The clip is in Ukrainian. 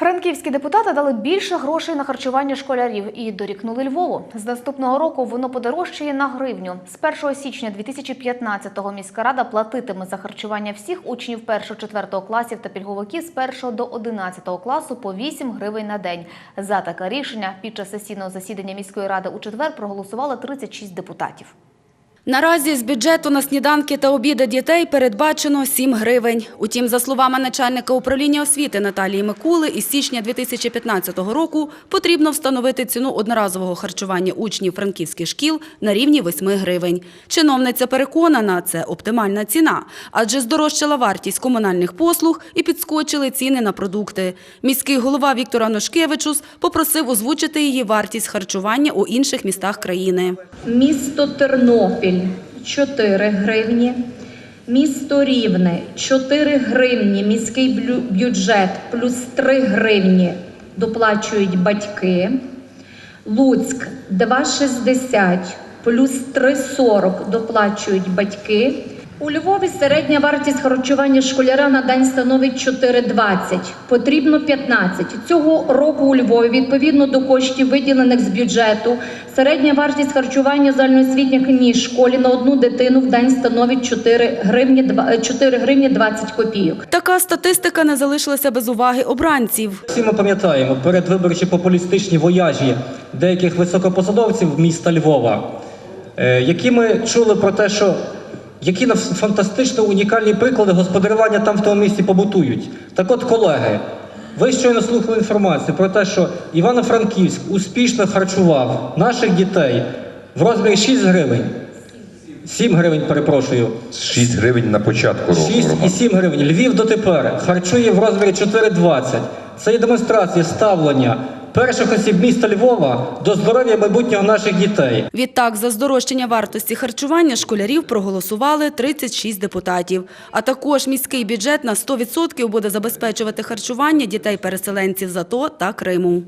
Франківські депутати дали більше грошей на харчування школярів і дорікнули Львову. З наступного року воно подорожчає на гривню. З 1 січня 2015-го міська рада платитиме за харчування всіх учнів 1-4 класів та пільговиків з 1 до 11 класу по 8 гривень на день. За таке рішення під час сесійного засідання міської ради у четвер проголосували 36 депутатів. Наразі з бюджету на сніданки та обіди дітей передбачено 7 гривень. Утім, за словами начальника управління освіти Наталії Микули, із січня 2015 року потрібно встановити ціну одноразового харчування учнів франківських шкіл на рівні 8 гривень. Чиновниця переконана, це оптимальна ціна, адже здорожчала вартість комунальних послуг і підскочили ціни на продукти. Міський голова Віктор Анушкевичус попросив озвучити її вартість харчування у інших містах країни. Місто Тернопіль 4 гривні, місто Рівне 4 гривні, міський бюджет плюс 3 гривні доплачують батьки. Луцьк 2,60 плюс 3,40 доплачують батьки. У Львові середня вартість харчування школяра на день становить 4,20. Потрібно 15. Цього року у Львові, відповідно до коштів, виділених з бюджету, середня вартість харчування в загальноосвітній школі на одну дитину в день становить 4 гривні, два- 4 гривні 20 копійок. Така статистика не залишилася без уваги обранців. Всі ми пам'ятаємо передвиборчі популістичні вояжі деяких високопосадовців міста Львова, е, які ми чули про те, що які на фантастично унікальні приклади господарювання там в тому місті побутують. Так от, колеги, ви щойно слухали інформацію про те, що Івано-Франківськ успішно харчував наших дітей в розмірі 6 гривень. 7 гривень, перепрошую. 6 гривень на початку року. 6 і 7 гривень. Львів дотепер харчує в розмірі 4,20. Це є демонстрація ставлення перших осіб міста Львова до здоров'я майбутнього наших дітей. Відтак, за здорожчання вартості харчування школярів проголосували 36 депутатів. А також міський бюджет на 100% буде забезпечувати харчування дітей-переселенців з АТО та Криму.